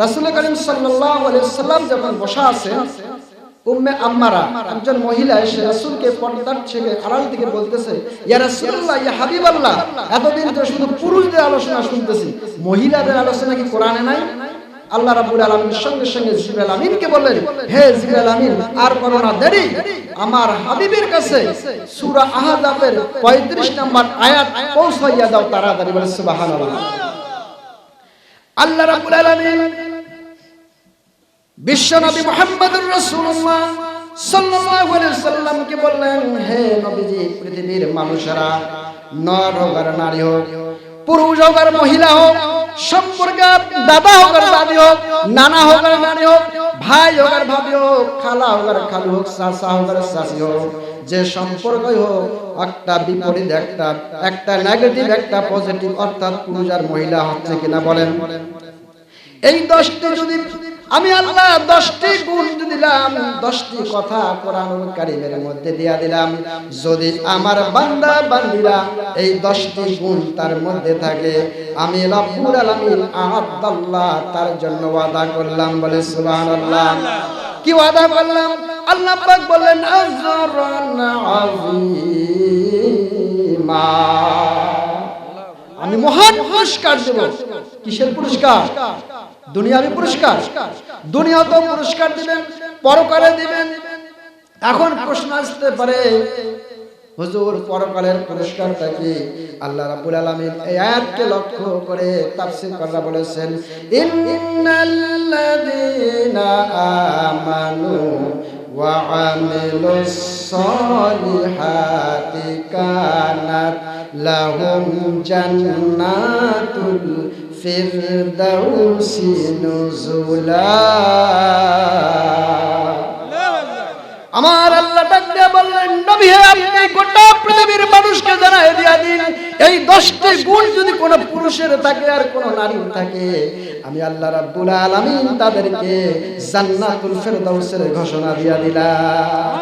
রাসুল করিম সাল্লাম যখন বসা আছেন, উম্মে আম্মারা, একজন মহিলা এসে রাসূলকে পর্দার আড়াল থেকে বলতেছে, ইয়া এতদিন তো শুধু পুরুষদের আলোচনা শুনতেছি, মহিলাদের আলোচনা কি কোরআনে নাই? আল্লাহ রাব্বুল আলামিনের সঙ্গে সঙ্গে আমিনকে বললেন, হে আমিন, আর করো না, দেরি। আমার হাবিবের কাছে সূরা আহজাবের 35 নম্বর আয়াত পৌঁছাইয়া দাও তাড়াতাড়ি বলে আল্লাহ আলামিন বিশ্বনবী মুহাম্মদুর রাসূলুল্লাহ সাল্লাল্লাহু আলাইহি সাল্লামকে বললেন, হে নবীজি, পৃথিবীর মানুষেরা, নর হোক আর নারী হোক, পুরুষ হোক আর মহিলা হোক, সম্পর্কে দাদা হোক আর দাদি হোক, নানা হোক আর নানি হোক, ভাই হোক আর ভাবি হোক, খালা হোক আর খালু হোক, চাচা হোক আর চাচি হোক, যে সম্পর্কই হোক, একটা বিপরীত, একটা একটা নেগেটিভ একটা পজিটিভ অর্থাৎ পুরুষ আর মহিলা হচ্ছে কিনা বলেন। এই দশটি যদি আমি আল্লাহ দশটি গুণ দিলাম, দশটি কথা কোরআনুল কারিমের মধ্যে দিয়া দিলাম। যদি আমার বান্দা, বান্দিরা এই দশটি গুণ তার মধ্যে থাকে, আমি রব্বুল আলামিন আহাদাল্লাহ তার জন্য ওয়াদা করলাম বলে সুবহানাল্লাহ। কি ওয়াদা করলাম? আল্লাহ পাক বললেন আজরান আযীমা। আমি মহান পুরস্কার দেব। কিসের পুরস্কার? দুনিয়াবি পুরস্কার। দুনিয়াতেও পুরস্কার দিবেন, পরকালে দিবেন। এখন প্রশ্ন আসতে পারে, হুজুর, পরকালের পুরস্কারটা কি? আল্লাহ রাব্বুল আলামিন এই আয়াতকে লক্ষ্য করে তাফসীর করা বলেছেন, ইন্নাল্লাযীনা আমানু ওয়া আমিলুস সলিহাতি কানাত লাহুম জান্নাতুল ফিরদাউসি নুজুলা। আমার আল্লাহ ডাক দিয়ে বললেন, নবী আপনি গোটা পৃথিবীর মানুষকে জানাই দিয়া দিন। এই দশটি গুণ যদি কোনো পুরুষের থাকে আর কোনো নারীর থাকে, আমি আল্লাহ রাব্বুল আলামিন তাদেরকে জান্নাতুল ফিরদাউসের ঘোষণা দিয়া দিলাম।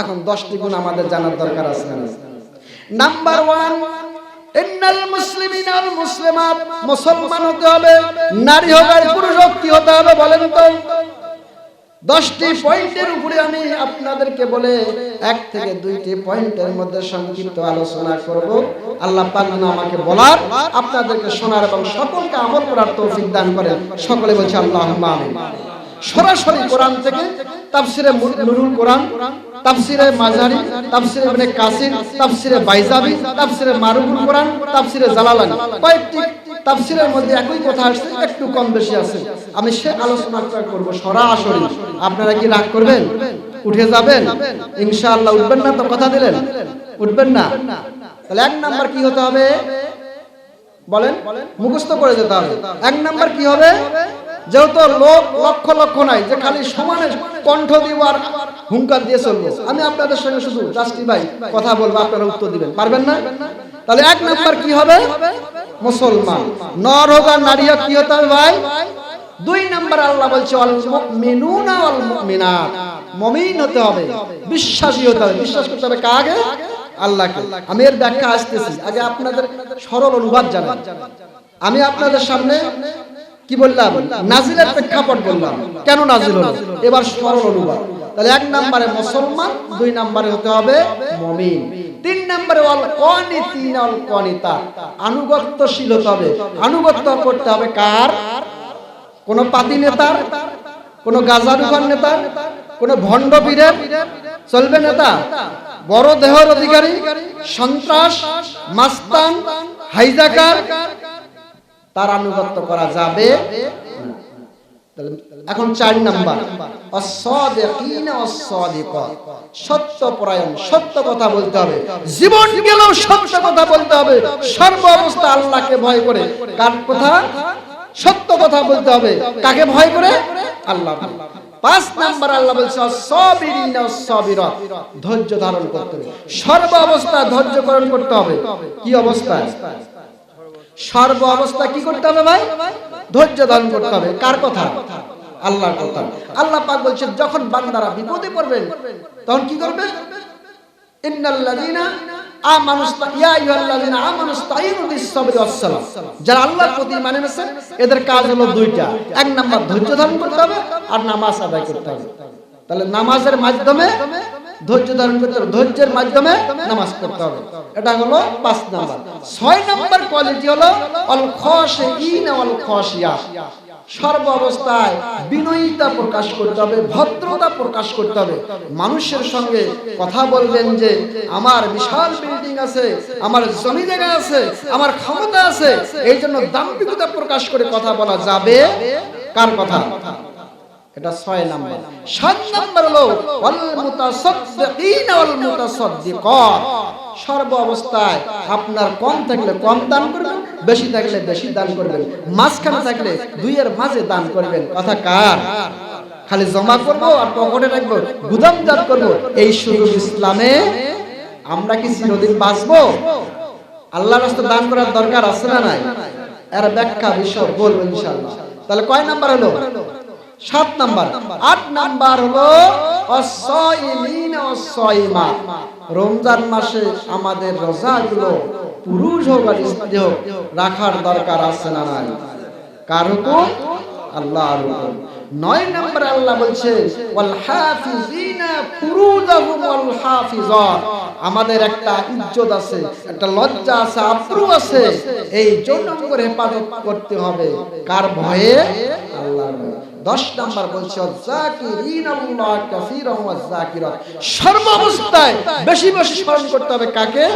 এখন দশটি গুণ আমাদের জানার দরকার আছে নাম্বার ওয়ান ইন্নাল মুসলিমিন আল মুসলিমাত মুসলমান হতে হবে, নারী হোক আর পুরুষ হোক, কি হতে হবে বলেন তো? দশটি পয়েন্টের উপরে আমি আপনাদেরকে বলে এক থেকে দুইটি পয়েন্টের মধ্যে সংক্ষিপ্ত আলোচনা করব। আল্লাহ পাক আমাকে বলার, আপনাদেরকে শোনার এবং সকলকে আমল করার তৌফিক দান করেন। সকলে বলছে আল্লাহ আমিন। সরাসরি কোরআন থেকে তাফসিরে নুরুল কোরআন, তাফসিরে মাজারি তাফসিরে ইবনে কাসির, তাফসিরে বাইজাবি, তাফসিরে মারুফুল কোরআন, তাফসিরে জালালানি কয়েকটি তাফসিরের মধ্যে একই কথা আসছে, একটু কম বেশি আছে। আমি সে আলোচনাটা করব সরাসরি। আপনারা কি রাগ করবেন? উঠে যাবেন? ইনশাআল্লাহ উঠবেন না তো কথা দিলেন? উঠবেন না? তাহলে এক নাম্বার কি হতে হবে? বলেন, মুখস্থ করে যেতে হবে। এক নাম্বার কি হবে? যেহেতু লোক লক্ষ লক্ষ নাই, যে খালি সমানে কণ্ঠ দিব আর হুঙ্কার দিয়ে চলবো। আমি আপনাদের সঙ্গে শুধু রাষ্ট্রী ভাই কথা বলব, আপনারা উত্তর দিবেন। পারবেন না? তাহলে এক নাম্বার কি হবে? মুসলমান। নর হোক আর নারী হোক কি হতে হবে ভাই? দুই নাম্বার আল্লাহ বলছে অল মুমিনুনা ওয়াল মুমিনাত। মুমিন হতে হবে, বিশ্বাসী হতে হবে। বিশ্বাস করতে হবে কাকে? আল্লাহকে। আমি এর ব্যাখ্যা আসতেছি। আগে আপনাদের সরল অনুবাদ জানান আমি আপনাদের সামনে কি বললাম? নাজিলের প্রেক্ষাপট বললাম। কেন নাজিল হলো? এবার সরল অনুবাদ। তাহলে এক নম্বরে মুসলমান, দুই নম্বরে হতে হবে মমিন। তিন নম্বরে অল কনি তিন অল কনিতা আনুগত্যশীল হতে হবে। আনুগত্য করতে হবে কার? কোন পাতি নেতার, কোন গাজারুখান নেতার, কোন ভণ্ড বীরের চলবে নেতা? বড় দেহর অধিকারী, সন্ত্রাস, মাস্তান, হাইজাকার তার আনুগত্য করা যাবে এখন চার নাম্বার। অবস্থা আল্লাহ পাঁচ নাম্বার আল্লাহ বলছে ধৈর্য ধারণ করতে হবে। সর্ব অবস্থা ধৈর্য ধারণ করতে হবে। কি অবস্থায় সর্ব অবস্থা কি করতে হবে ভাই? ধৈর্য ধারণ করতে হবে। কার কথা? আল্লাহর কথা। আল্লাহ পাক বলছেন, যখন বান্দারা বিপদে পড়বেন তখন কি করবে? ইন্নাল্লাযীনা এদের কাজ হলো দুইটা। এক নাম্বার, ধৈর্য করতে হবে, আর নামাজ আদায় করতে হবে। তাহলে নামাজের মাধ্যমে ধৈর্য ধারণ করতে হবে। ধৈর্যের মাধ্যমে নামাজ পড়তে হবে। এটা হলো পাঁচ নাম্বার। ছয় নাম্বার কোয়ালিটি হলো অল খাশিঈন ওয়াল খাশিয়াত সর্ব অবস্থায় বিনয়িতা প্রকাশ করতে হবে, ভদ্রতা প্রকাশ করতে হবে। মানুষের সঙ্গে কথা বলবেন যে, আমার বিশাল বিল্ডিং আছে, আমার জমি জায়গা আছে, আমার ক্ষমতা আছে। এই জন্য দাম্ভিকতা প্রকাশ করে কথা বলা যাবে। কার কথা? এটা ছয় নাম্বার। সাত নাম্বার হলো সর্ব অবস্থায় আপনার কম থাকলে কম দান করবেন, বেশি থাকলে বেশি দান করবেন। মাঝখানে থাকলে দুইয়ের মাঝে দান করবেন। কথা কার? খালি জমা করব আর পকেটে রাখব, গুদামজাত করব। এই সুযোগ ইসলামে আমরা কি চিরদিন বাঁচবো? আল্লাহর রাস্তায় দান করার দরকার আছে না নাই? এর ব্যাখ্যা বিষয় বলব ইনশাআল্লাহ। তাহলে কয় নাম্বার হলো? সাত নাম্বার। আট নাম্বার হলো রমজান মাসে আমাদের রোজাগুলো পুরুষ হোক আর স্ত্রী হোক, রাখার দরকার আছে না নাই? কার হুকুম? আল্লাহর নয় নম্বর আল্লাহ বলছে আমাদের একটা ইজ্জত আছে, একটা লজ্জা আছে, আব্রু আছে। এই জন্য হেফাজত করতে হবে। কার ভয়ে? ভয়ে। দশ নম্বর বলছে জাকিরিন আল্লাহ কাসীরান ওয়া জাকিরাত সর্ব অবস্থায় বেশি বেশি স্মরণ করতে হবে কাকে?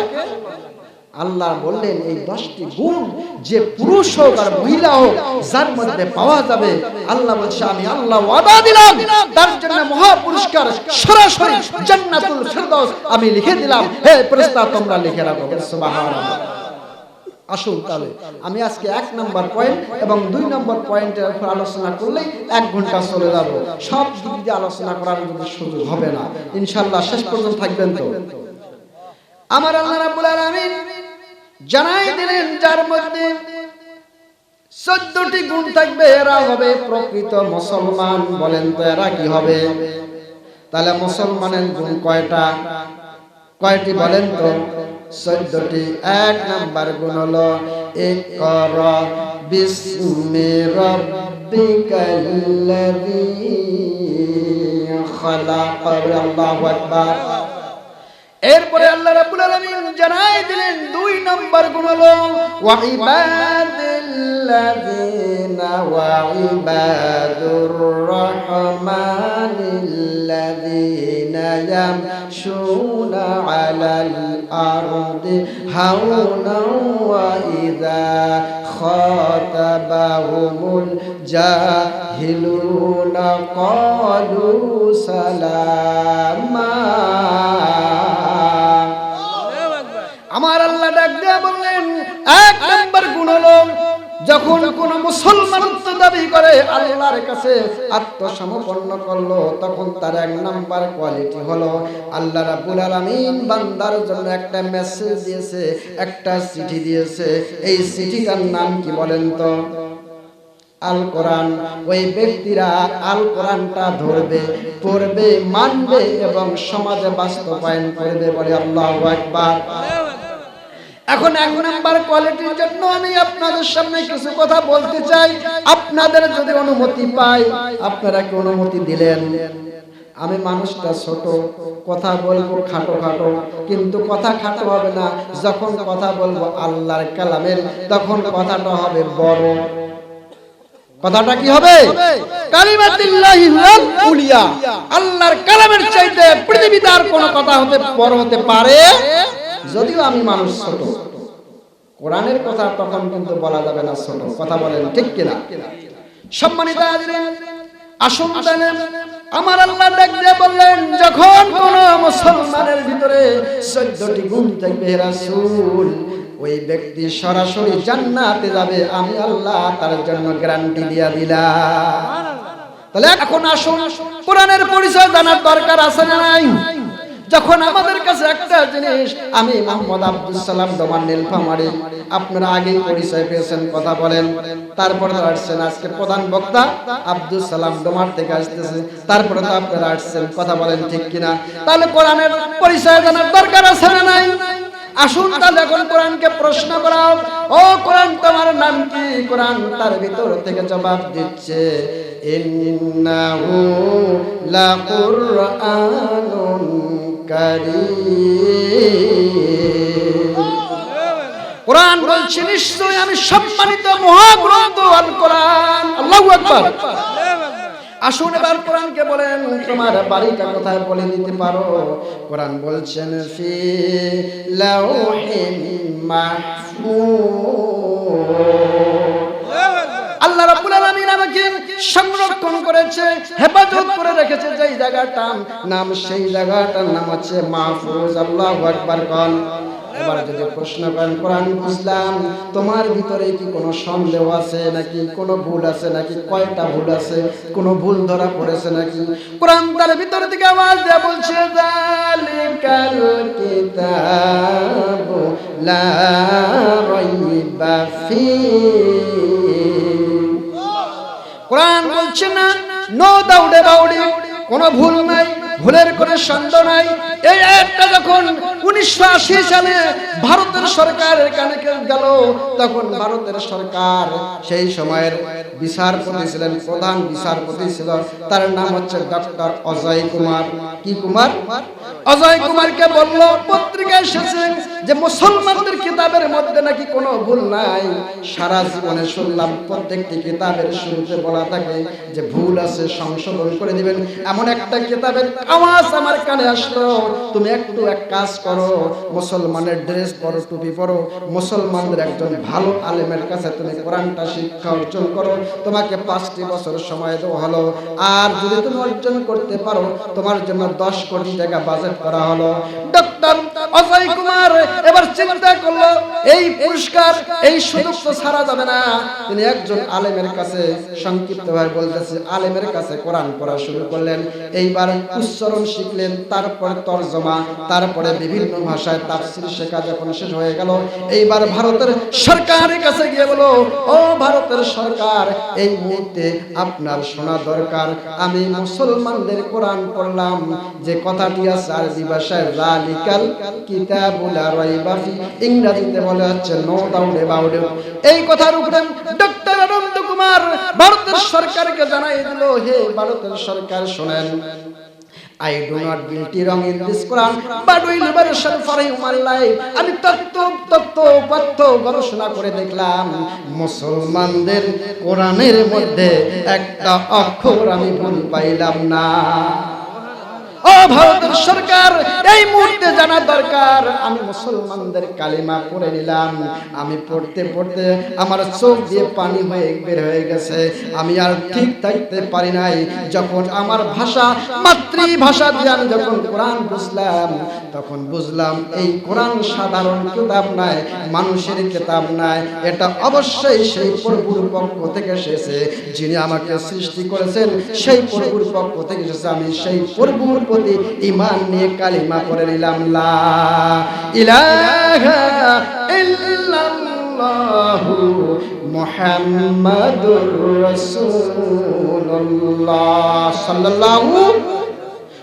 আল্লাহ বললেন, এই দশটি গুণ যে পুরুষ হোক আর মহিলা হোক, যার মধ্যে পাওয়া যাবে। আল্লাহ বলছে, আমি আল্লাহ ওয়াদা দিলাম। তার জন্য মহা পুরস্কার সরাসরি জান্নাতুল ফেরদৌস আমি লিখে দিলাম। হে প্রস্তাব তোমরা লিখে রাখো। সুবহানাল্লাহ। আসুন তাহলে। আমি আজকে এক নম্বর পয়েন্ট এবং দুই নম্বর পয়েন্টের উপর আলোচনা করলেই এক ঘণ্টা চলে যাব। সব দিক দিয়ে আলোচনা করার মতো সুযোগ হবে না। ইনশাল্লাহ শেষ পর্যন্ত থাকবেন তো। আমার আল্লাহ রাব্বুল আলামিন জানাই দিলেন, যার মধ্যে চোদ্দটি গুণ থাকবে, এরা হবে প্রকৃত মুসলমান। বলেন তো এরা কি হবে? তাহলে মুসলমানের গুণ কয়টা? কয়টি বলেন তো? চোদ্দটি এক নাম্বার গুণ হলো এক বিস্মি এরপরে আল্লাহ রাব্বুল আলামিন জানাই দিলেন, দুই নম্বর গুণ হলো, ওয়া ইবাদিল্লাযিনা ওয়া ইয়ামশুনা আলাল আরদি খাতাবাহুমুল জাহিলুনা ক্বালু সালামা আমার আল্লাহ ডাক দেয়া বললেন এক নম্বর গুণ হলো যখন কোন মুসলমানত্ব দাবি করে, আল্লাহর কাছে আত্মসমর্পণ করল, তখন তার এক নাম্বার কোয়ালিটি হলো, আল্লাহ রাব্বুল আলামিন বান্দার জন্য একটা মেসেজ দিয়েছে, একটা চিঠি দিয়েছে। এই চিঠিটার নাম কি বলেন তো? আল কোরআন। ওই ব্যক্তিরা আল কোরআনটা ধরবে, পড়বে, মানবে এবং সমাজে বাস্তবায়ন করবে বলে আল্লাহু আকবার। এখন এক নাম্বার কোয়ালিটির জন্য আমি আপনাদের সামনে কিছু কথা বলতে চাই। আপনাদের যদি অনুমতি পাই, আপনারা কি অনুমতি দিলেন? আমি মানুষটা ছোট, কথা বলব খাটো খাটো, কিন্তু কথা খাটো হবে না। যখন কথা বলব আল্লাহর কালামের, তখন কথাটা হবে বড়। কথাটা কি হবে? আল্লাহর কালামের চাইতে পৃথিবীতে আর কোন কথা হতে বড় হতে পারে? যদিও আমি মানুষ ছোট, কোরআনের কথা তখন কিন্তু বলা যাবে না ছোট, কথা বলেন ঠিক কিনা? সম্মানিত আসুন আমার আল্লাহ ডাক বললেন, যখন কোন মুসলমানের ভিতরে চোদ্দটি গুণ থাকবে রাসূল, ওই ব্যক্তি সরাসরি জান্নাতে যাবে, আমি আল্লাহ তার জন্য গ্যারান্টি দিয়া দিলাম। তাহলে এখন আসুন, কোরআনের পরিচয় জানার দরকার আছে না নাই? যখন আমাদের কাছে একটা জিনিস, আমি মোহাম্মদ আব্দুল সালাম ডোমান নীলফামারি, আপনারা আগেই পরিচয় পেয়েছেন, কথা বলেন। তারপরে তো আসছেন, আজকে প্রধান বক্তা আব্দুল সালাম ডোমার থেকে আসতেছে। তারপরে তো আপনারা আসছেন, কথা বলেন ঠিক কিনা? তাহলে কোরআনের পরিচয় জানার দরকার আছে না নাই? আসুন তাহলে এখন কোরআনকে প্রশ্ন করাও ও কোরআন, তোমার নাম কি? কোরআন তার ভিতর থেকে জবাব দিচ্ছে, ইন্নাহু লাকুরআনুন কোরআন বলছে, নিশ্চয়ই আমি সম্মানিত মহাগ্রন্থ কোরআন। আল্লাহু আকবার। আসুন এবার কোরআনকে বলেন, তোমার বাড়িটা কোথায় বলে দিতে পারো? কোরআন বলছেন, ফি লাউহিন মাহফুজ আল্লাহ রাব্বুল আলামিন আমাকে সংরক্ষণ করেছে, হেফাজত করে রেখেছে যেই জায়গাটা নাম, সেই জায়গাটার নাম হচ্ছে মাহফুজ। আল্লাহু আকবার কন। এবার যদি প্রশ্ন করেন, কোরআন বুঝলাম তোমার ভিতরে কি কোনো সন্দেহ আছে নাকি? কোনো ভুল আছে নাকি? কয়টা ভুল আছে? কোনো ভুল ধরা পড়েছে নাকি? কোরআন তার ভিতর থেকে আওয়াজ দেয়া বলছে জালিকাল কিতাবু লা রাইবা ফীহ কোরআন বলছে না নো দাউডে বাউডে কোনো ভুল নাই। ভুলের কোনো সন্দেহ নাই। এই একটা যখন উনিশশো আশি সালে ভারতের সরকারের কানে গেল, তখন ভারতের সরকার সেই সময়ের বিচারপতি ছিলেন, প্রধান বিচারপতি ছিল। তার নাম হচ্ছে ডক্টর অজয় কুমার। কি কুমার? অজয় কুমারকে বলল, পত্রিকায় এসেছে যে মুসলমানদের কিতাবের মধ্যে নাকি কোনো ভুল নাই। সারা জীবনে শুনলাম, প্রত্যেকটি কিতাবের শুরুতে বলা থাকে যে ভুল আছে, সংশোধন করে দিবেন। এমন একটা কিতাবের আওয়াজ আমার কানে আসলো। তুমি একটু এক কাজ করো, মুসলমানের ড্রেস পরো, টুপি পরো। মুসলমানদের একজন ভালো আলেমের কাছে তুমি কোরআনটা শিক্ষা অর্জন করো। তোমাকে পাঁচটি বছর সময় দেওয়া হলো। আর যদি তুমি অর্জন করতে পারো, তোমার জন্য দশ কোটি টাকা বাজেট করা হলো। ডক্টর অজয় কুমার এবার চিন্তা করল, এই পুরস্কার, এই সুযোগ তো ছাড়া যাবে না। তিনি একজন আলেমের কাছে সংক্ষিপ্ত ভাবে বলতেছে, আলেমের কাছে কোরআন পড়া শুরু করলেন, এইবার উচ্চারণ শিখলেন, তারপরে তর্জমা, তারপরে বিভিন্ন ভাষায় তাফসির শেখা যখন শেষ হয়ে গেল, এইবার ভারতের সরকারের কাছে গিয়ে বলো ও ভারতের সরকার, এই মুহূর্তে আপনার শোনা দরকার, আমি মুসলমানদের কোরআন পড়লাম, যে কথাটি আছে আরবি ভাষায়, জালিকাল কিতাবুল. আমি গবেষণা করে দেখলাম মুসলমানদের কোরআনের মধ্যে একটা অক্ষর আমি ভুল পাইলাম না ও ভারতের সরকার, এই মুহূর্তে জানা দরকার, আমি মুসলমানদের কালিমা পড়ে নিলাম। আমি পড়তে পড়তে আমার চোখ দিয়ে পানি হয়ে বের হয়ে গেছে। আমি আর ঠিক থাকতে পারি নাই। যখন আমার ভাষা, মাতৃভাষা দিয়ে আমি যখন কোরআন বুঝলাম, তখন বুঝলাম এই কোরআন সাধারণ কিতাব নাই, মানুষের কিতাব নাই। এটা অবশ্যই সেই প্রভুর পক্ষ থেকে এসেছে, যিনি আমাকে সৃষ্টি করেছেন, সেই প্রভুর পক্ষ থেকে এসেছে। আমি সেই প্রভুর প্রতি ইমান নিয়ে কালিমা করে নিলাম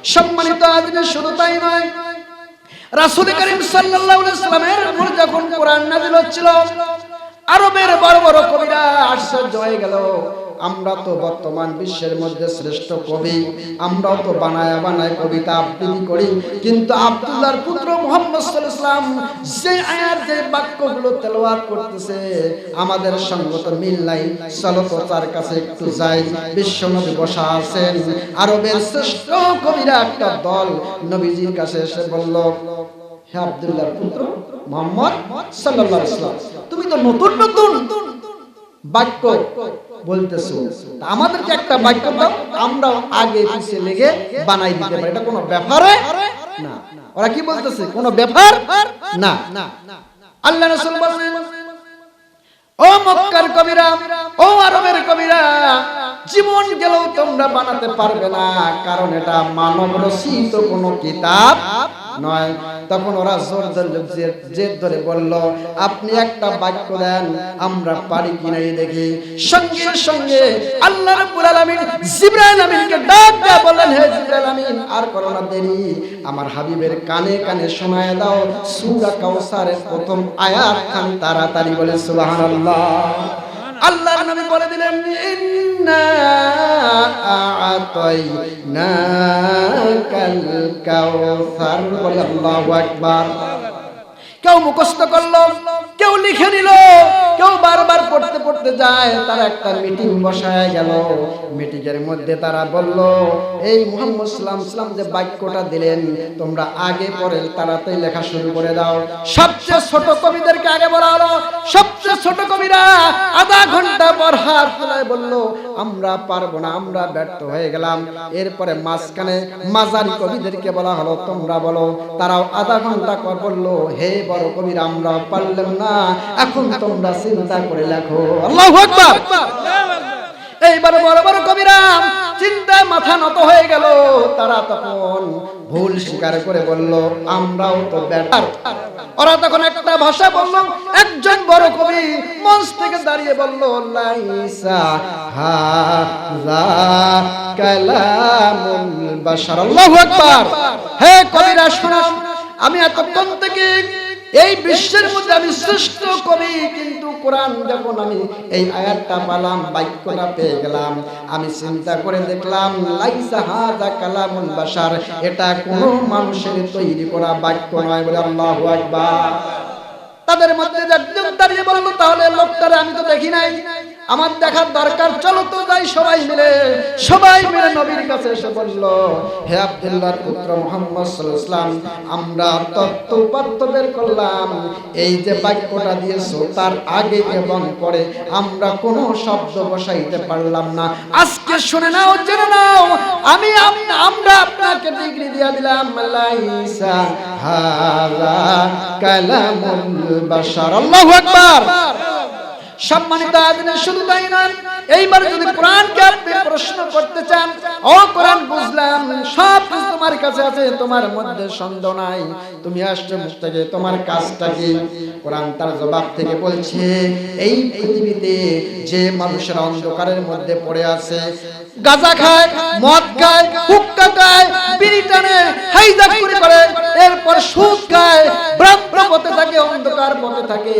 সম্মানিত আজকে শুধু তাই নয়, রাসূল করিম সাল্লাল্লাহু যখন কোরআন নাযিল হচ্ছিল আরবের বড় বড় কবিরা আশ্চর্য হয়ে গেল। আমরা তো বর্তমান বিশ্বের মধ্যে শ্রেষ্ঠ কবি, আমরাও তো বানায় বানায় কবিতা আবৃত্তি করি। কিন্তু আব্দুল্লাহর পুত্র মোহাম্মদ সাল্লাম যে আয়াত, যে বাক্যগুলো তেলাওয়াত করতেছে, আমাদের সঙ্গে তো মিল নাই। চলো তো তার কাছে একটু যাই। বিশ্বনবী বসা আছেন। আরবের শ্রেষ্ঠ কবিরা একটা দল। নবীজির কাছে এসে বলল, হে আব্দুল্লাহর পুত্র মোহাম্মদ সাল্লাল্লাহু আলাইহি তো নতুন নতুন বাক্য বলতেছো। আমাদেরকে একটা বাক্য দাও আমরাও আগে পিছে লেগে বানাই দিতে পারি। এটা কোনো ব্যাপারে না। ওরা কি বলতেছে? কোনো ব্যাপার না। আল্লাহ রাসূল বলেন ও মক্কার কবিরা, ও আরবের কবিরা, জীবন গেলেও তোমরা বানাতে পারবে না। কারণ এটা মানব রচিত কোনো কিতাব নয়। তখন ওরা জোর জেদ ধরে বলল, আপনি একটা বাক্য দেন, আমরা পারি কিনা দেখি। সঙ্গে সঙ্গে আল্লাহ আমার হাবিবের কানে কানে শোনায় দাও প্রথম তাড়াতাড়ি বলে, সুবহানাল্লাহ। আল্লাহর নবী বলে দিলেন আ'তাইনাকাল কাউসার বলে আল্লাহু আকবার কেউ মুখস্থ করল, কেউ লিখে নিল, কেউ বারবার পড়তে পড়তে যায়, তারা একটা মিটিং বসায় গেল। মিটিং এর মধ্যে তারা বলল, এই মুহাম্মদ সাল্লাম সাল্লাম যে বাক্যটা দিলেন, তোমরা আগে পরে তাড়াতাড়ি লেখা শুরু করে দাও। সবচেয়ে ছোট কবিদেরকে আগে বলা হলো, সবচেয়ে ছোট কবিরা আধা ঘণ্টা পর হাত তোলায় বলল, আমরা পারব না, আমরা ব্যর্থ হয়ে গেলাম। এরপরে মাঝখানে মাঝারি কবিদেরকে বলা হলো, তোমরা বলো। তারাও আধা ঘণ্টা পর বলল, হে বড় কবিরা আমরা পারলাম না। এখন তোমরা চিন্তা করে লেখো। আল্লাহু আকবার। এইবার বড় বড় কবিরা চিন্তায় মাথা নত হয়ে গেল। তারা তখন ভুল স্বীকার করে বলল আমরাও তো ব্যাটার ওরা তখন একটা ভাষা বলল একজন বড় কবি মঞ্চ থেকে দাঁড়িয়ে বলল লাইসা হাযা কালামুল বাশার। আল্লাহু আকবার। হে কবিরা শোনো আমি এতক্ষণ থেকে এই বিশ্বের মধ্যে আমি শ্রেষ্ঠ কবি, কিন্তু কোরআন যখন আমি এই আয়াতটা পালাম, বাক্যটা পেয়ে গেলাম, আমি চিন্তা করে দেখলাম, লাইসা কালামুল বাসার এটা কোনো মানুষের তৈরি করা বাক্য নয় বলে আল্লাহু তাদের মধ্যে একজন দাঁড়িয়ে বলল, তাহলে লোকটারে আমি তো দেখি নাই। আমার দেখার দরকার, চলো তো যাই সবাই মিলে। সবাই মিলে নবীর কাছে এসে বলল, হে আব্দুল্লাহর পুত্র মোহাম্মদ সাল্লাম আমরা তত্ত্ব উপাত্ত বের করলাম। এই যে বাক্যটা দিয়েছ তার আগে এবং পরে আমরা কোনো শব্দ বসাইতে পারলাম না। আজকে শুনে নাও, জেনে নাও আমি, আমরা আপনাকে ডিগ্রি দিয়ে দিলাম। লাইসা হাযা কালামুল বাশার। আল্লাহু আকবার। সম্মানিত আদিনে শুধু তাই না এইবার যদি কোরআনকে আপনি প্রশ্ন করতে চান, ও কোরআন বুঝলাম, সব কিছু তোমার কাছে আছে, তোমার মধ্যে সন্দেহ নাই। তুমি আসছো মুখ থেকে, তোমার কাজটা কি? কোরআন তার জবাব থেকে বলছে, এই পৃথিবীতে যে মানুষের অন্ধকারের মধ্যে পড়ে আছে, গাঁজা খায়, মদ খায়, হুক্কা খায়, বিড়ি টানে হাইজাকুরি করে, এরপর সুদ খায় ব্রাহ্ম পথে থাকে, অন্ধকার পথে থাকে।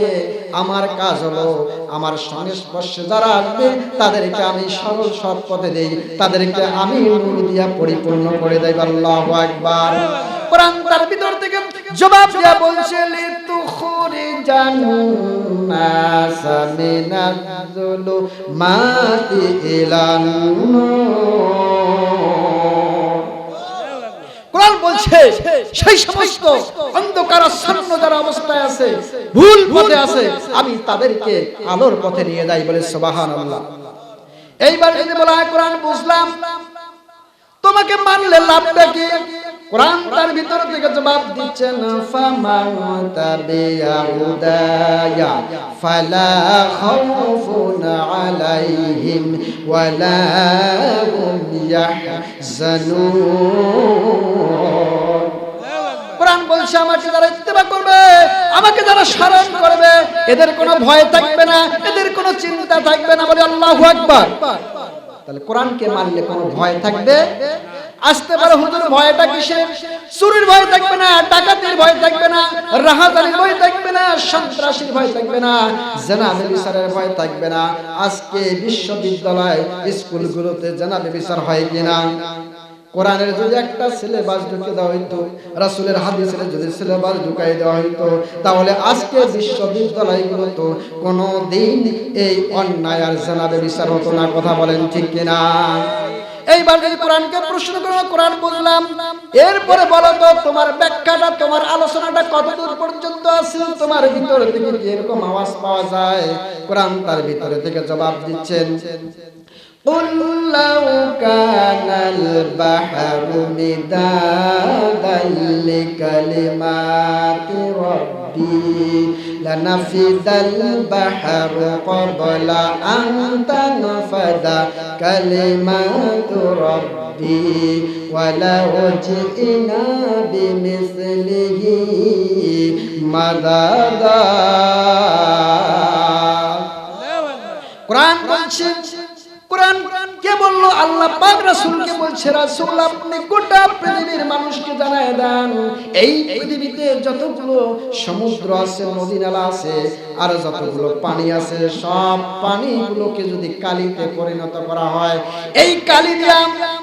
আমার কাজ হলো আমার সংস্পর্শে যারা আসবে, তাদেরকে আমি সরল সৎ পথে দেই। তাদেরকে আমি নূর দিয়া পরিপূর্ণ করে দেই আল্লাহু আকবার। কোরআন তার ভিতর থেকে জবাব দিয়া বলছে লিতুখরিজান নাস মিনাজ যুলুমাতি ইলান নূর কোরআন বলছে সেই সমস্ত অন্ধকারাচ্ছন্ন যারা অবস্থায় আছে ভুল পথে আছে আমি তাদেরকে আলোর পথে নিয়ে যাই বলে সুবহানাল্লাহ। এইবার যদি বলা হয় কোরআন বুঝলাম তোমাকে মানলে লাভটা কি? কোরআন তার ভিতর থেকে জবাব দিচ্ছেন ফামান তাবিয়া হুদায়া ফালা খাউফুন আলাইহিম ওয়ালা হুম ইয়াহজানুন। কোরআন আমাকে যারা ইত্তেবা করবে, আমাকে যারা স্মরণ করবে, এদের কোনো ভয় থাকবে না, এদের কোনো চিন্তা থাকবে না বলে আল্লাহু আকবার। তাহলে কোরআনকে মানলে কোনো ভয় থাকবে? আসতে পারে হুজুর ভয়টা কিসের? চুরির ভয় থাকবে না, ডাকাতির ভয় থাকবে না, রাহাজানির ভয় থাকবে না, সন্ত্রাসীর ভয় থাকবে না, জেনাবে বিচারের ভয় থাকবে না। আজকে বিশ্ববিদ্যালয় স্কুলগুলোতে জেনাবে বিচার হয় কিনা? কোরআনের যদি একটা সিলেবাস ঢুকে দেওয়া হইতো, রাসূলের হাদিসের যদি সিলেবাস ঢুকাই দেওয়া হইতো, তাহলে আজকে বিশ্ববিদ্যালয়গুলো তো কোনো দিন এই অন্যায় আর জানাবে বিচার হতো না, কথা বলেন ঠিক কিনা? এইবার যদি কোরআনকে প্রশ্ন করো কোরআন বললাম, এরপরে বলো তো, তোমার ব্যাখ্যাটা, তোমার আলোচনাটা কতদূর পর্যন্ত আছে? তোমার ভিতরে থেকে এরকম আওয়াজ পাওয়া যায়? কোরআন তার ভিতরে থেকে জবাব দিচ্ছেন। قل لو كان البحر مدادا لكلمات ربي لنفذ البحر قبل أن تنفذ كلمات ربي. ولو جئنا بمثله مددا قرآن بلشن বলছে আল্লাহ পাক বলল রাসূলকে বলছে, রাসূল, আপনি গোটা পৃথিবীর মানুষকে জানায় দেন। এই পৃথিবীতে যতগুলো সমুদ্র আছে নদী নালা আছে, আর যতগুলো পানি আছে, সব পানিগুলোকে যদি কালিতে পরিণত করা হয়, এই কালি দিয়া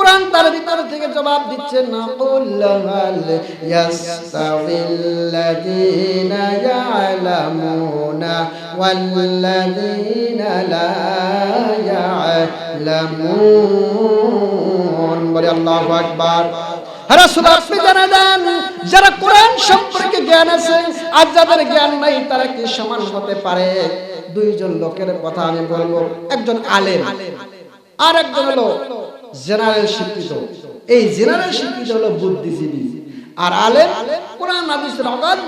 কোরআন তার ভিতর থেকে জবাব দিচ্ছে না কুল হাল ইয়াস্তাবিল্লাযীনা ইয়ালামুনা ওয়াল্লাযীনা লা ইয়ালামুন। বলে আল্লাহু আকবার। রাসূল, আপনি জানা দেন যারা কোরআন সম্পর্কে জ্ঞান আছে আর যাদের জ্ঞান নাই, তারা কি সমান হতে পারে? দুইজন লোকের কথা আমি বলব, একজন আলেম আর একজন হলো জেনারেল শিক্ষিত। এই জেনারেল শিক্ষিত হলো বুদ্ধিজীবী। আর আলেম কোরআন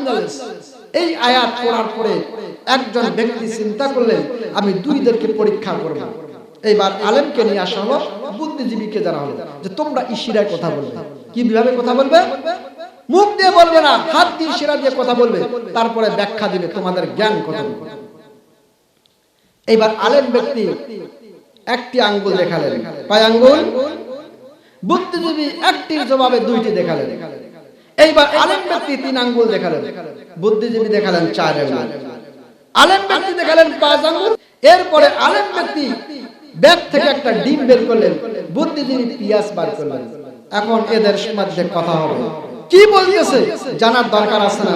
নলেজ। এই আয়াত পড়ার পরে একজন ব্যক্তি চিন্তা করলেন আমি দুইদেরকে পরীক্ষা করব। এইবার আলেমকে নিয়ে আসা হলো, বুদ্ধিজীবীকে জানা হলো যে তোমরা ইশিরায় কথা বলবে। কীভাবে কথা বলবে? মুখ দিয়ে বলবে না, হাত দিয়ে ইশারা দিয়ে কথা বলবে। তারপরে ব্যাখ্যা দিবে তোমাদের জ্ঞান কত এইবার আলেম ব্যক্তি একটি আঙ্গুল দেখালেন। কয় আঙ্গুল? বুদ্ধিজীবী একটির জবাবে দুইটি দেখালেন। এইবার আলেম ব্যক্তি তিন আঙ্গুল দেখালেন। বুদ্ধিজীবী দেখালেন চার আঙ্গুল। আলেম ব্যক্তি দেখালেন পাঁচ আঙ্গুল। এরপরে আলেম ব্যক্তি ব্যাগ থেকে একটা ডিম বের করলেন। বুদ্ধিজীবী পিয়াস বার করলেন। এখন এদের মধ্যে কথা হবে। কি বলতেছে জানার দরকার আছে না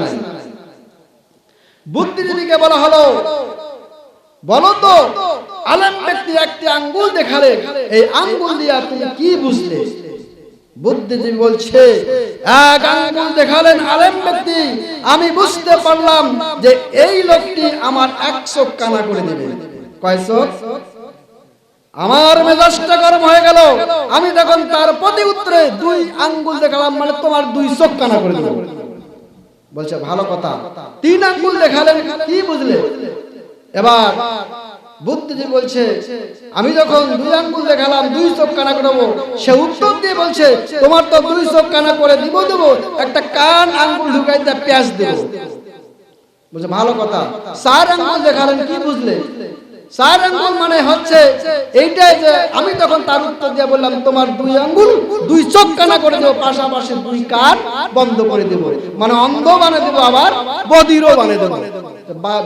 বুদ্ধিজীবীকে বলা হলো বলো তো, আলেম ব্যক্তি একটি আঙ্গুল দেখালে এই আঙ্গুল দিয়া তুমি কি বুঝলে? বুদ্ধিজীবী বলছে, এক আঙ্গুল দেখালেন আলেম ব্যক্তি, আমি বুঝতে পারলাম যে এই লোকটি আমার এক চোখ কানা করে দিবে কয় চোখ আমার মেজাজটা গরম হয়ে গেল। আমি তখন তার প্রতি উত্তরে দুই আঙ্গুল দেখালাম মানে তোমার দুই চোখ কানা করে দেবো। বলছে, ভালো কথা। তিন আঙ্গুল দেখালেন, কি বুঝলে? এবার বুদ্ধিজীবী বলছে, আমি যখন দুই আঙ্গুল দেখালাম দুই চোখ কানা করব সে উত্তর দিয়ে বলছে, তোমার তো দুই চোখ কানা করে দিব দেব, একটা কান আঙ্গুল ঢুকাই দেয় পেঁয়াজ দেব। বলছে, ভালো কথা। চার আঙ্গুল দেখালেন, কি বুঝলে? চার মানে হচ্ছে এইটাই যে আমি তখন তার উত্তর দিয়ে বললাম, তোমার দুই আঙ্গুল, দুই চোখ কানা করে দেবো, পাশাপাশি দুই কান বন্ধ করে দেব। মানে অন্ধ আবার, বদিরও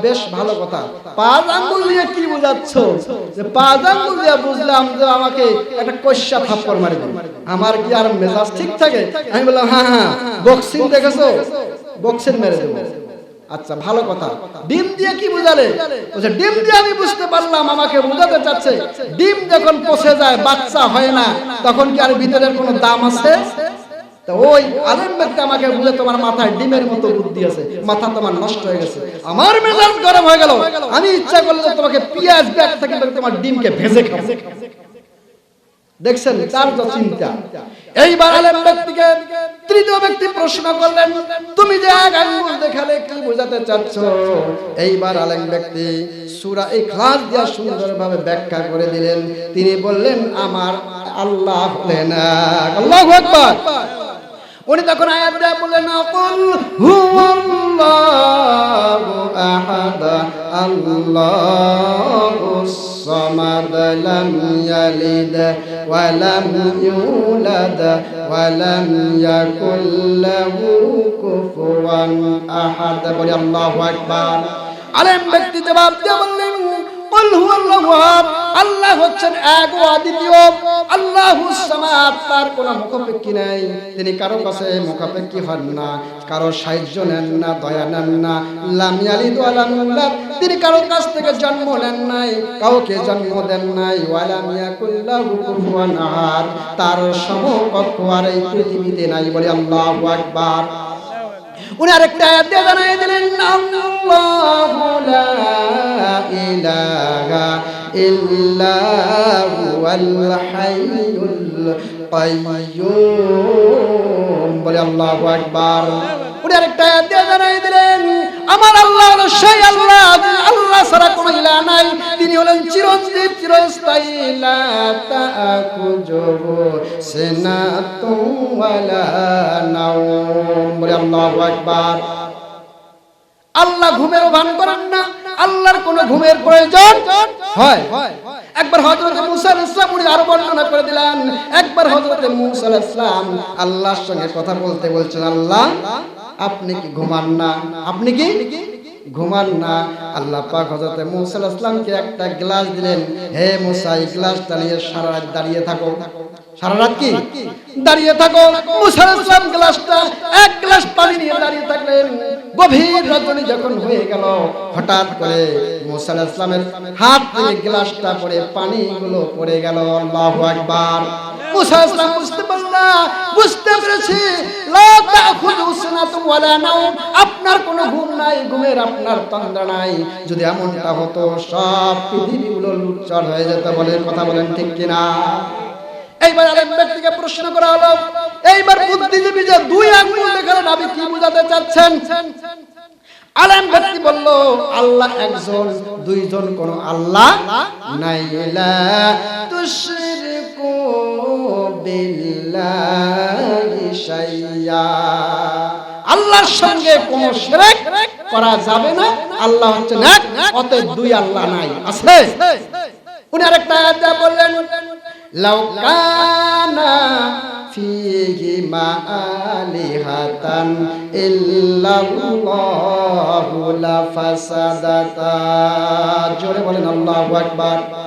বেশ ভালো কথা। পাঁচ আঙ্গুল দিয়ে কি বোঝাচ্ছ? যে পাঁচ আঙ্গুল দিয়ে বুঝলাম যে আমাকে একটা কষা থাপ্পড় মারি আমার কি আর মেজাজ ঠিক থাকে? আমি বললাম হ্যাঁ হ্যাঁ বক্সিং দেখেছ? বক্সিং মেরে দেবো। আচ্ছা ভালো কথা। ডিম দিয়ে কি বুঝালে? ডিম দিয়ে আমি বুঝতে পারলাম, আমাকে বোঝাতে চাচ্ছে। ডিম যখন পচে যায়, বাচ্চা হয় না, তখন কি আর ভিতরের কোনো দাম আছে? ওই আলেম ব্যক্তি আমাকে তোমার মাথায় ডিমের মতো বুদ্ধি আছে, মাথা তোমার নষ্ট হয়ে গেছে। আমার মেজাজ গরম হয়ে গেল। আমি ইচ্ছা করলে তোমাকে পেঁয়াজ ব্যাগ থেকে তোমার ডিমকে ভেজে খাব। দেখছেন, তার চিন্তা। এইবার আলেম ব্যক্তিকে তৃতীয় ব্যক্তি প্রশ্ন করলেন, তুমি যে এক আঙ্গুল দেখালে কি বোঝাতে চাচ্ছ? এইবার আলেম ব্যক্তি সূরা ইখলাস দিয়া সুন্দরভাবে ব্যাখ্যা করে দিলেন। তিনি বললেন, আমার আল্লাহ হলেন আল্লাহু আকবার। উনি তখন আয়াত দেয়া বললেন আকুল হুয়াল্লাহু আহাদ আল্লাহুস সামাদ লাম ইয়ালিদ ওয়া লাম ইউলাদ ওয়া লাম ইয়াকুল লাহু কুফুয়ান আহাদ বলি আল্লাহু আকবার আলেম ব্যক্তি জবাব দিয়ে বললেন কুল হুয়াল্লাহু আহাদ আল্লাহ হচ্ছেন এক ও অদ্বিতীয় আল্লাহু সামাদ, তার কোনো মুখাপেক্ষী নাই। তিনি কারও কাছে মুখাপেক্ষী হন না, কারও সাহায্য নেন না, দয়া নেন না, লাম ইয়ালিদ ওয়া তিনি কারও কাছ থেকে জন্ম নেন নাই, কাউকে জন্ম দেন নাই। ওয়া লাম ইয়াকুল লাহু কুফুয়ান আহাদ, তার সমকক্ষ আর এই পৃথিবীতে নাই বলে আল্লাহু আকবার। উনি আরেকটা আয়াত দিয়ে জানাই দিলেন, আল্লাহু লা ইলাহা আকবার। উনি আরেকটা আয়াত দিয়ে জানাই দিলেন, আমার আল্লাহ হলো সেই আল্লাহ আল্লাহ ছাড়া কোনো ইলাহ নাই, তিনি হলেন চিরঞ্জীব, চিরস্থায়ী, লা তাকুজুহু সিনাতুন ওয়ালা নাওম। বলে আল্লাহু আকবার। আল্লাহ ঘুমের ভান করেন না। আল্লাহর কোনো ঘুমের প্রয়োজন হয়। একবার হযরত মুসা আলাইহিস সালাম, উনি আরও বর্ণনা করে দিলেন, একবার হযরত মুসা আলাইহিস সালাম আল্লাহর সঙ্গে কথা বলতে বলছেন, আল্লাহ, আপনি কি ঘুমান না? আপনি কি ঘুমান না? আল্লাহ পাক হযরত মুসা আলাইহিস সালামকে একটা গ্লাস দিলেন, হে মুসা, এই গ্লাসটা নিয়ে সারা রাত দাঁড়িয়ে থাকো। সারা রাত কি? দাঁড়িয়ে থাকো। মুসা আলাইহিস সালাম গ্লাসটা এক গ্লাস পানি নিয়ে দাঁড়িয়ে থাকলেন। গভীর রজনী যখন হয়ে গেল, হঠাৎ করে মুসা আলাইহিস সালামের হাত থেকে গ্লাসটা পানিগুলো পড়ে গেল। আল্লাহু আকবার। মুসা আলাইহিস বুঝতে পারল বুঝতে পেরেছি। লা তাখুযু সিনাতুন ওয়ালা নাওম। আপনার কোনো ঘুম নাই, ঘুমের আপনার নাই। যদি হতো, সব হয়ে যেত বলে কথা বলেন ঠিক কিনা? এইবার আরেক ব্যক্তিকে প্রশ্ন করা হলো, এইবার বুদ্ধিজীবী যে দুই আঙ্গুল দেখালেন, আপনি কি বোঝাতে চাচ্ছেন? আলেম ব্যক্তি বলল, আল্লাহ একজন, দুইজন কোন আল্লাহ নাই। তুশরিকু বিল্লাহি শাইয়া। আল্লাহর সঙ্গে কোন শিরক করা যাবে না। আল্লাহ হচ্ছেন এক অতএব দুই আল্লাহ নাই। আছে? উনি আরেকটা আয়াত দিয়ে বললেন লাউ কানা ফীহিমা আলিহাতান ইল্লাল্লাহু লাফাসাদাতা জোরে বলেন আল্লাহু আকবার।